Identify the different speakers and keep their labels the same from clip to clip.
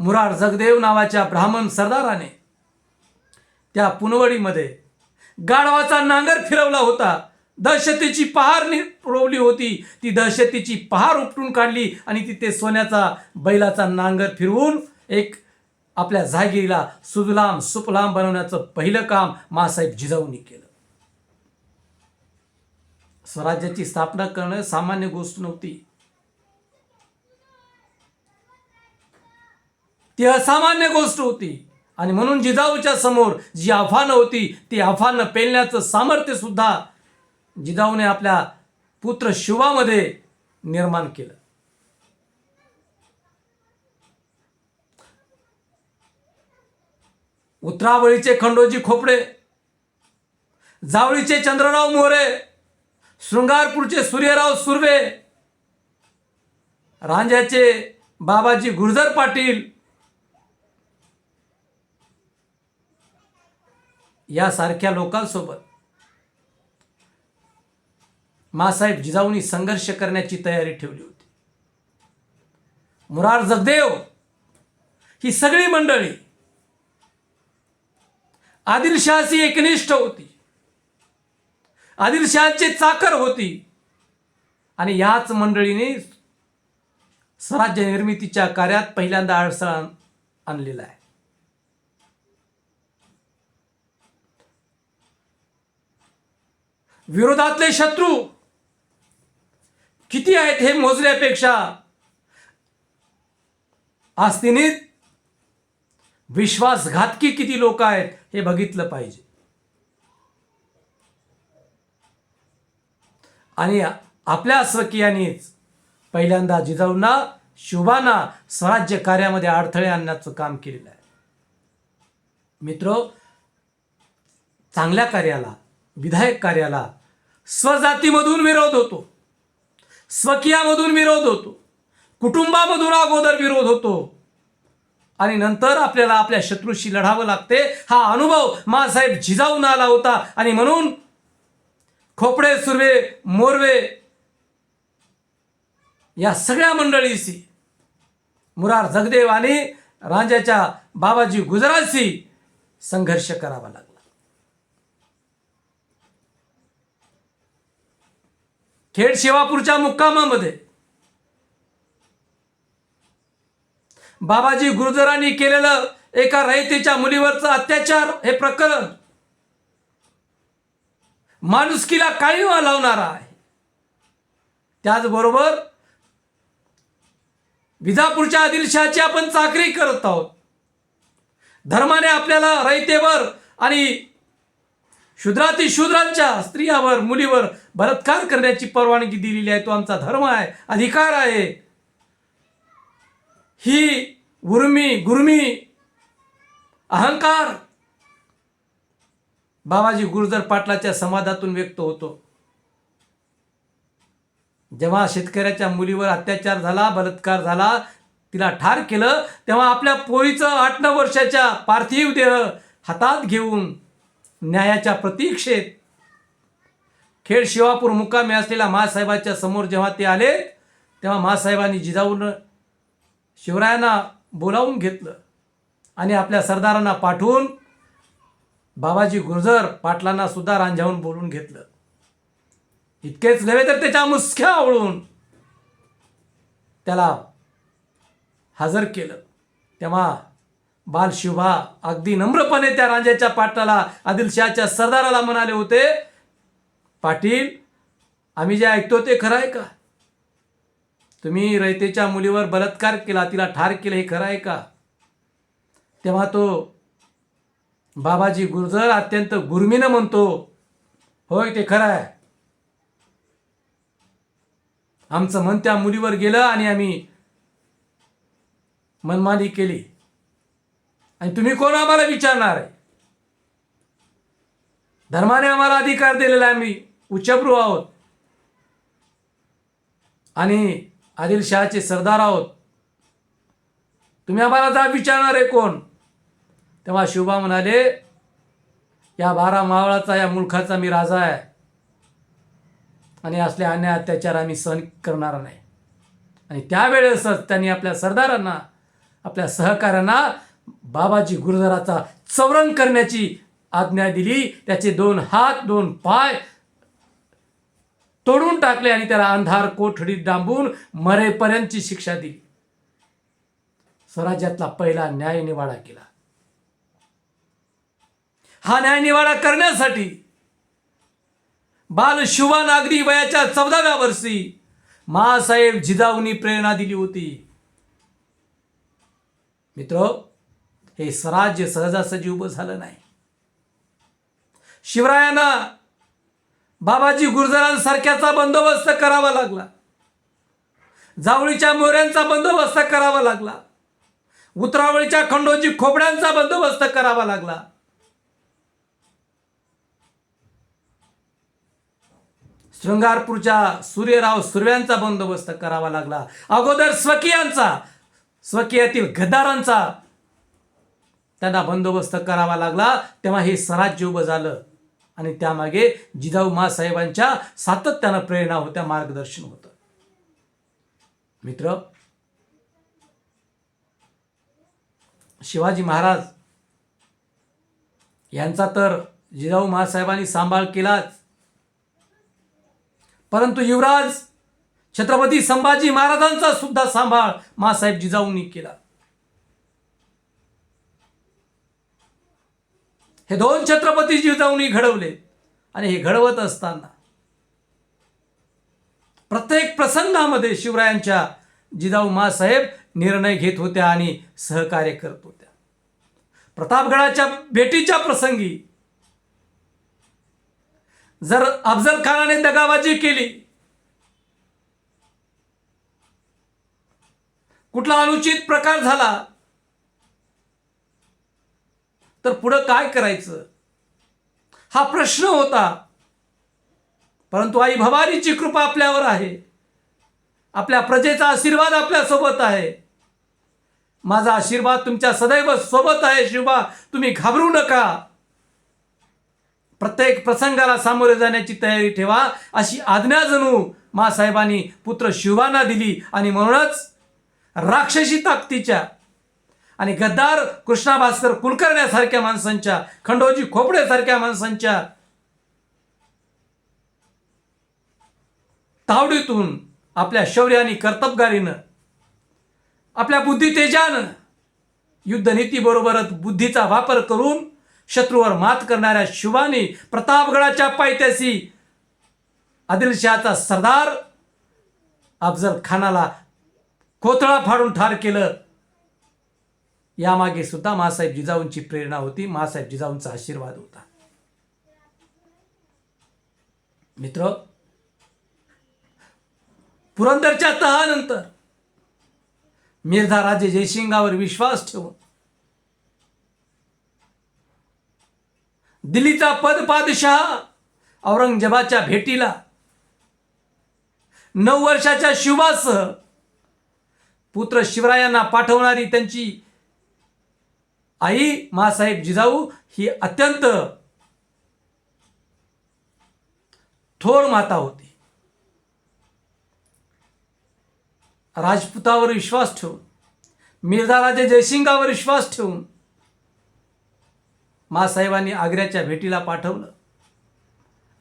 Speaker 1: मुरार जगदेव नावाच्या ब्राह्मण सरदाराने त्या पुनवडीमध्ये गाढवाचा नांगर फिरवला होता. दहशतीची पहार नि- पुरवली होती. ती दहशतीची पहार उपटून काढली आणि तिथे सोन्याचा बैलाचा नांगर फिरवून एक आपल्या जागिरीला सुजलाम सुपलाम बनवण्याचं पहिलं काम मासाहेब जिजाऊंनी केलं. स्वराज्याची स्थापना करणं सामान्य गोष्ट नव्हती. ती असामान्य गोष्ट होती. आणि म्हणून जिजाऊच्या समोर जी आव्हानं होती ती आव्हानं पेलण्याचं सामर्थ्य सुद्धा जिजाऊने आपल्या पुत्र शिवामध्ये निर्माण केलं. उतरावळीचे खंडोजी खोपडे जावळीचे चंद्रराव मोरे शृंगारपूरचे सूर्यराव सुर्वे रांजाचे बाबाजी गुर्जर पाटील यासारख्या लोकांसोबत. मासाहेब जिजाऊंनी संघर्ष करण्याची तयारी ठेवली होती. मुरार जगदेव ही सगळी मंडळी आदिलशहाची एकनिष्ठ होती. आदिलशहाचे चाकर होती. आणि याच मंडळीने स्वराज्य निर्मितीच्या कार्यात पहिल्यांदा अडसळ आणलेला आहे. विरोधातले शत्रू किती आहेत हे मोजण्यापेक्षा? आस्तिनीत विश्वासघातकी किती लोक आहेत हे बघितलं पाहिजे. आणि आपल्या स्वकीयानेच पहिल्यांदा जिजाऊंना शुभांना स्वराज्य कार्यामध्ये अडथळे आणण्याचं काम केलेलं आहे. मित्र चांगल्या कार्याला विधायक कार्याला स्वजातीमधून विरोध होतो. स्वकीयामधून विरोध होतो. कुटुंबामधून अगोदर विरोध होतो. आणि नंतर आपल्याला आपल्या शत्रूशी लढावं लागते. हा अनुभव मासाहेब जिजाऊन आला होता. आणि म्हणून खोपडे सुर्वे मोरवे या सगळ्या मंडळीशी मुरार जगदेव आणि रांजाच्या बाबाजी गुजरातशी संघर्ष करावा लागला. खेड सेवापूरच्या मुक्कामामध्ये. बाबाजी गुरुजरांनी केलेलं एका रयतेच्या मुलीवरचं अत्याचार हे प्रकरण. माणुसकीला काळीवा लावणारा आहे. त्याचबरोबर विजापूरच्या आदिलशहाची आपण चाकरी करत आहोत. धर्माने आपल्याला रयतेवर आणि शूद्राती शूद्रांच्या स्त्रियावर मुलीवर बलात्कार करण्याची परवानगी दिलेली आहे. तो आमचा धर्म आहे अधिकार आहे. ही उर्मी गुर्मी अहंकार बाबाजी गुरुजर पाटलाच्या समाजातून व्यक्त होतो. जेव्हा शेतकऱ्याच्या मुलीवर अत्याचार झाला बलात्कार झाला तिला ठार केलं तेव्हा आपल्या पोरीचं आठ नऊ वर्षाच्या पार्थिव देह हातात घेऊन न्यायाच्या प्रतीक्षेत खेड शिवापूर मुक्कामी असलेल्या महासाहेबाच्या समोर जेव्हा ते आले तेव्हा महासाहेबांनी जिजाऊन शिवरायांना बोलावून घेतलं आणि आपल्या सरदारांना पाठवून बाबाजी गुर्जर पाटलांना सुद्धा रांझावून बोलून घेतलं. इतकेच नव्हे तर त्याच्या मुसक्या आवळून त्याला हजर केलं. तेव्हा बालशिवभा अगदी नम्रपणे त्या रांजाच्या पाटलाला आदिलशहाच्या सरदाराला म्हणाले होते पाटील आम्ही जे ऐकतो ते खरं आहे का? तुम्ही रयतेच्या मुलीवर बलात्कार केला तिला ठार केलं हे खरं आहे का? तेव्हा तो बाबाजी गुर्जर अत्यंत गुरमीनं म्हणतो होय ते खरं आहे. आमचं मन त्या मुलीवर गेलं आणि आम्ही मनमानी केली. आणि तुम्ही कोण आम्हाला विचारणार आहे? धर्माने आम्हाला अधिकार दिलेला आहे आम्ही. उच्चभ्रू आहोत. आणि आदिलशहाचे सरदार आहोत. तुम्ही आम्हाला जा विचारणार आहे कोण? तेव्हा शिवबा म्हणाले या बारा मावळाचा या मुलखाचा मी राजा आहे. आणि असले अन्याय अत्याचार आम्ही सहन करणार नाही. आणि त्यावेळेसच त्यांनी आपल्या सरदारांना आपल्या सहकाऱ्यांना बाबाजी गुरुजराचा चौरंग करण्याची आज्ञा दिली. त्याचे दोन हात दोन पाय तोडून टाकले आणि त्याला अंधार कोठडीत डांबून मरेपर्यंतची शिक्षा दिली. स्वराज्यातला पहिला न्यायनिवाडा केला. हा न्यायनिवाडा करण्यासाठी बाल शुभान नागरी वयाच्या चौदाव्या वर्षी मासाहेब जिजाऊनी प्रेरणा दिली होती. मित्र हे स्वराज्य सहजासहजी उभं झालं नाही. शिवरायांना बाबाजी गुर्जरांसारख्याचा बंदोबस्त करावा लागला. जावळीच्या मोऱ्यांचा बंदोबस्त करावा लागला. उतरावळीच्या खंडोजी खोबड्यांचा बंदोबस्त करावा लागला. शृंगारपूरच्या सूर्यराव सुर्व्यांचा बंदोबस्त करावा लागला. अगोदर स्वकीयांचा स्वकीयातील गद्दारांचा त्यांना बंदोबस्त करावा लागला. तेव्हा हे स्वराज्य उभं झालं. आणि त्यामागे जिजाऊ मासाहेबांच्या सातत्यानं प्रेरणा होत्या मार्गदर्शन होतं. मित्र शिवाजी महाराज यांचा तर जिजाऊ महासाहेबांनी सांभाळ केलाच. परंतु युवराज छत्रपती संभाजी महाराजांचा सुद्धा सांभाळ मासाहेब जिजाऊंनी केला. हे दोन छत्रपती जिजाऊंनी घडवले आणि हे घडवत असताना प्रत्येक प्रसंगामध्ये शिवरायांच्या जिजाऊ मासाहेब निर्णय घेत होत्या आणि सहकार्य करत होत्या. प्रतापगडाच्या भेटीच्या प्रसंगी जर अफजल खानाने दगाबाजी केली कुठला अनुचित प्रकार झाला तर पुढं काय करायचं? हा प्रश्न होता. परंतु आई भवानीची कृपा आपल्यावर आहे. आपल्या प्रजेचा आशीर्वाद आपल्यासोबत आहे. माझा आशीर्वाद तुमच्या सदैव सोबत आहे शिवबा तुम्ही घाबरू नका. प्रत्येक प्रसंगाला सामोरे जाण्याची तयारी ठेवा. अशी आज्ञा जणू मासाहेबांनी पुत्र शिवांना दिली आणि म्हणूनच राक्षसी ताकदीच्या आणि गद्दार कृष्णा भास्कर कुलकर्ण्यासारख्या माणसांच्या खंडोजी खोपडेसारख्या माणसांच्या तावडीतून आपल्या शौर्य आणि कर्तबगारीनं आपल्या बुद्धितेजानं युद्धनीतीबरोबरच बुद्धीचा वापर करून शत्रूवर मात करणाऱ्या शिवानी प्रतापगडाच्या पायथ्याशी आदिलशहाचा सरदार अफजल खानाला कोथळा फाडून ठार केलं. यामागे सुद्धा मासाहेब जिजाऊंची प्रेरणा होती महासाहेब जिजाऊंचा आशीर्वाद होता. मित्र पुरंदरच्या तहानंतर मिर्झा राजे जयसिंगावर विश्वास ठेवून दिल्लीचा पदपादशहा औरंगजेबाच्या भेटीला नऊ वर्षाच्या शिवासह पुत्र शिवरायांना पाठवणारी त्यांची आई मासाहेब जिजाऊ ही अत्यंत थोर माता होती. राजपुतावर विश्वास ठेवून मिर्झा राजे जयसिंगावर विश्वास ठेवून मासाहेबांनी आग्र्याच्या भेटीला पाठवलं.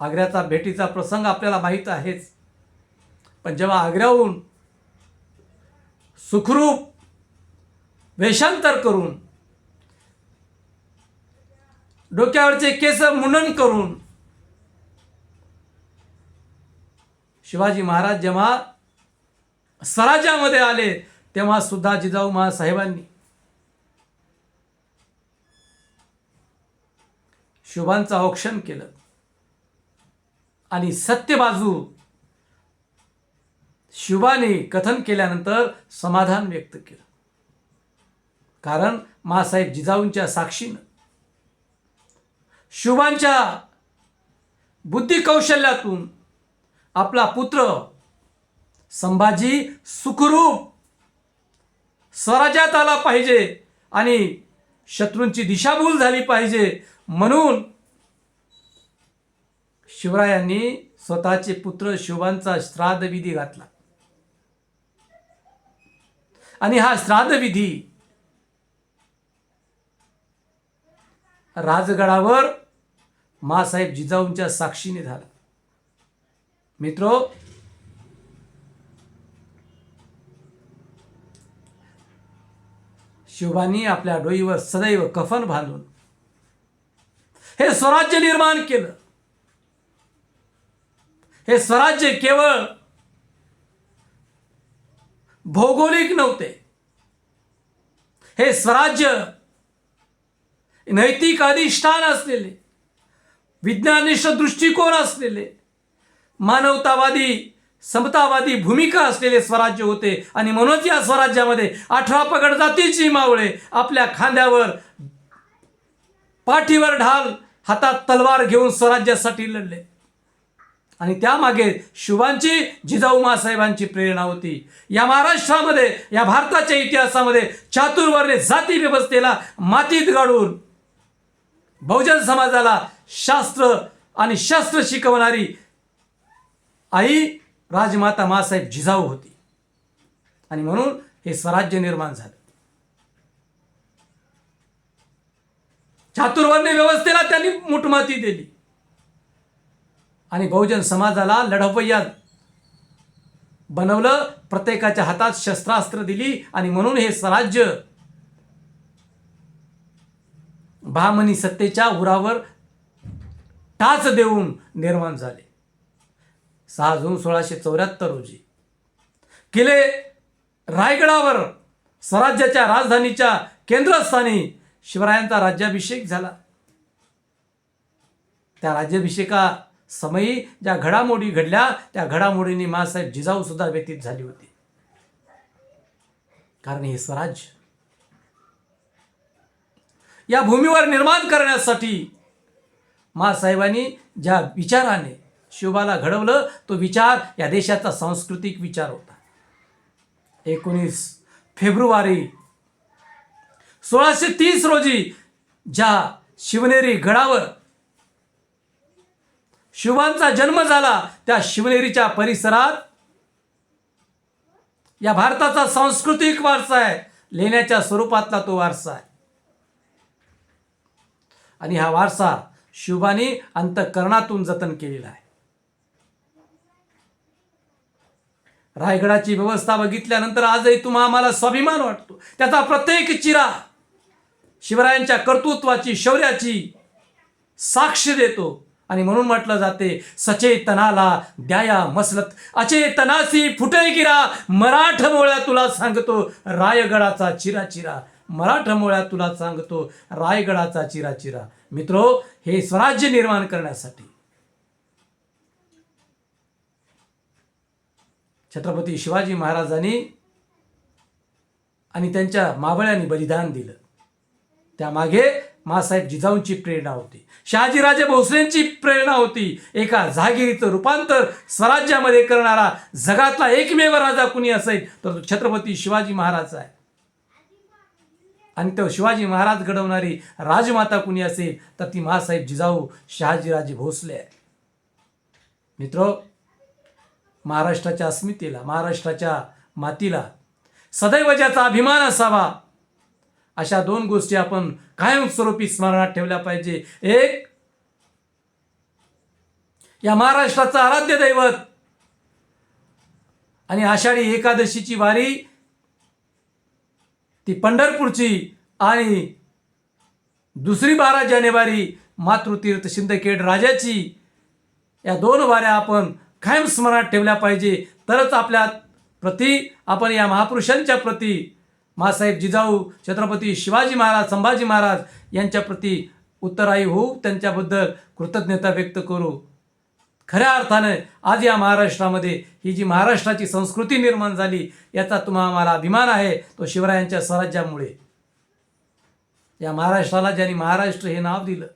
Speaker 1: आग्र्याचा भेटीचा प्रसंग आपल्याला माहीत आहेच. पण जेव्हा आग्र्याहून सुखरूप वेषांतर करून डोक्यावरचे केस मुंडन करून. शिवाजी महाराज जेव्हा स्वराज्यामध्ये आले तेव्हा सुद्धा जिजाऊ महासाहेबांनी शुभांचं औक्षण केलं. आणि सत्य बाजू शिवाने कथन केल्यानंतर समाधान व्यक्त केलं. कारण मासाहेब जिजाऊंच्या साक्षीनं शुभांच्या बुद्धिकौशल्यातून आपला पुत्र संभाजी सुखरूप स्वराज्यात आला पाहिजे आणि शत्रूंची दिशाभूल झाली पाहिजे म्हणून शिवरायांनी स्वतःचे पुत्र शिवांचा श्राद्धविधी घातला. आणि हा श्राद्धविधी राजगडावर मासाहेब जिजाऊंच्या साक्षीने झाला. मित्रो शिवानी आपल्या डोईवर सदैव कफन बांधून हे स्वराज्य निर्माण केलं. हे स्वराज्य केवळ भौगोलिक नव्हते. हे स्वराज्य नैतिक अधिष्ठान असलेले विज्ञानिष्ठ दृष्टिकोन असलेले मानवतावादी समतावादी भूमिका असलेले स्वराज्य होते. आणि म्हणूनच या स्वराज्यामध्ये अठरा पगड जातीची मावळे आपल्या खांद्यावर पाठीवर ढाल हातात तलवार घेऊन स्वराज्यासाठी लढले. आणि त्यामागे शिवांची जिजाऊ मासाहेबांची प्रेरणा होती. या महाराष्ट्रामध्ये या भारताच्या इतिहासामध्ये चातुर्वर्णे जाती व्यवस्थेला मातीत गाडून बहुजन समाजाला शास्त्र आणि शास्त्र शिकवणारी आई राजमाता मासाहेब जिजाऊ होती. आणि म्हणून हे स्वराज्य निर्माण झालं. चातुर्वर्ण्य व्यवस्थेला त्यांनी मुठमाती दिली. आणि बहुजन समाजाला लढवय्या बनवलं प्रत्येकाच्या हातात शस्त्रास्त्र दिली आणि म्हणून हे स्वराज्य बहामनी सत्तेच्या उरावर टाच देऊन निर्माण झाले. सहा जून सोळाशे चौऱ्याहत्तर रोजी. किल्ले रायगडावर स्वराज्याच्या राजधानीच्या केंद्रस्थानी शिवरायांचा राज्याभिषेक झाला. त्या राज्याभिषेका समयी ज्या घडामोडी घडल्या त्या घडामोडींनी मासाहेब जिजाऊ सुद्धा व्यतीत झाली होती. कारण हे स्वराज्य या भूमीवर निर्माण करण्यासाठी मासाहेबांनी ज्या विचाराने शिवबाला घडवलं तो विचार या देशाचा सांस्कृतिक विचार होता. एकोणीस फेब्रुवारी सोळाशे तीस रोजी ज्या शिवनेरी गडावर शिवांचा जन्म झाला त्या शिवनेरीच्या परिसरात या भारताचा सांस्कृतिक वारसा आहे लेण्याच्या स्वरूपातला तो वारसा आहे. आणि हा वारसा शिवबानी अंतकरणातून जतन केलेला आहे. रायगडाची व्यवस्था बघितल्यानंतर आजही तुम्हा आम्हाला स्वाभिमान वाटतो. त्याचा प्रत्येक चिरा शिवरायांच्या कर्तृत्वाची शौर्याची साक्ष देतो. आणि म्हणून म्हटलं जाते सचेतनाला द्याया मसलत. अचेतनासी फुटे गिरा मराठमोळ्या तुला सांगतो रायगडाचा चिरा चिरा. मराठमोळ्या तुला सांगतो रायगडाचा चिरा चिरा मित्रो हे स्वराज्य निर्माण करण्यासाठी. छत्रपती शिवाजी महाराजांनी आणि त्यांच्या मावळ्यांनी बलिदान दिलं. त्यामागे मासाहेब जिजाऊंची प्रेरणा होती. शहाजीराजे भोसलेंची प्रेरणा होती. एका जहागिरीचं रूपांतर स्वराज्यामध्ये करणारा जगातला एकमेव राजा कुणी असेल तर तो छत्रपती शिवाजी महाराज आहे. आणि तो शिवाजी महाराज घडवणारी राजमाता कुणी असेल तर ती महासाहेब जिजाऊ शहाजीराजे भोसले. आहे मित्र महाराष्ट्राच्या अस्मितेला महाराष्ट्राच्या मातीला सदैव ज्याचा अभिमान असावा अशा दोन गोष्टी आपण कायमस्वरूपी स्मरणात ठेवल्या पाहिजे. एक या महाराष्ट्राचं आराध्य दैवत आणि आषाढी एकादशीची वारी ती पंढरपूरची आणि दुसरी बारा जानेवारी मातृतीर्थ शिंदखेड राजाची. या दोन वाऱ्या आपण कायम स्मरणात ठेवल्या पाहिजे. तरच आपल्या प्रती आपण या महापुरुषांच्या प्रती मासाहेब जिजाऊ छत्रपती शिवाजी महाराज संभाजी महाराज यांच्या प्रती उत्तरायी होऊ. त्यांच्याबद्दल कृतज्ञता व्यक्त करू. खऱ्या अर्थानं आज या महाराष्ट्रामध्ये ही जी महाराष्ट्राची संस्कृती निर्माण झाली याचा तुम्हा आम्हाला अभिमान आहे तो शिवरायांच्या स्वराज्यामुळे. या महाराष्ट्राला ज्यांनी महाराष्ट्र हे नाव दिलं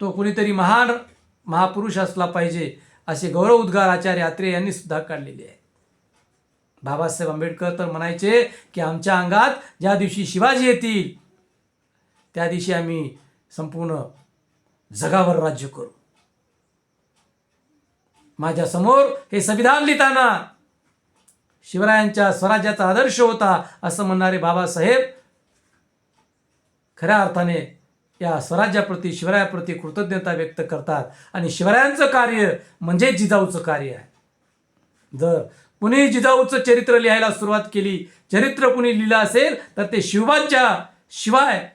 Speaker 1: तो कुणीतरी महान महापुरुष असला पाहिजे असे गौरव उद्गार आचार्य आत्रे यांनी सुद्धा काढलेले आहे. बाबासाहेब आंबेडकर तर म्हणायचे की आमच्या अंगात ज्या दिवशी शिवाजी येतील त्या दिवशी आम्ही संपूर्ण जगावर राज्य करू. माझ्यासमोर हे संविधान लिहिताना शिवरायांच्या स्वराज्याचा आदर्श होता असं म्हणणारे बाबासाहेब खऱ्या अर्थाने या स्वराज्याप्रती शिवरायाप्रती कृतज्ञता व्यक्त करतात. आणि शिवरायांचं कार्य म्हणजे जिजाऊचं कार्य आहे. जर कुणी जिजाऊचं चरित्र लिहायला सुरुवात केली चरित्र कुणी लिहिलं असेल तर ते शिवबांच्या शिवाय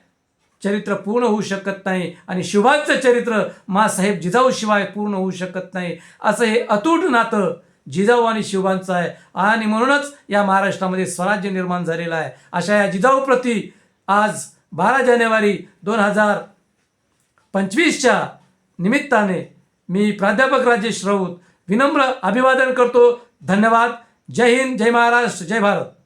Speaker 1: चरित्र पूर्ण होऊ शकत नाही आणि शिवाचं चरित्र मासाहेब जिजाऊशिवाय पूर्ण होऊ शकत नाही. असं हे अतूट नातं जिजाऊ आणि शिवांचं आहे. आणि म्हणूनच या महाराष्ट्रामध्ये स्वराज्य निर्माण झालेलं आहे. अशा या जिजाऊप्रती आज बारा जानेवारी दोन हजार पंचवीसच्या निमित्ताने मी प्राध्यापक राजेश राऊत विनम्र अभिवादन करतो. धन्यवाद. जय हिंद. जय महाराष्ट्र. जय भारत.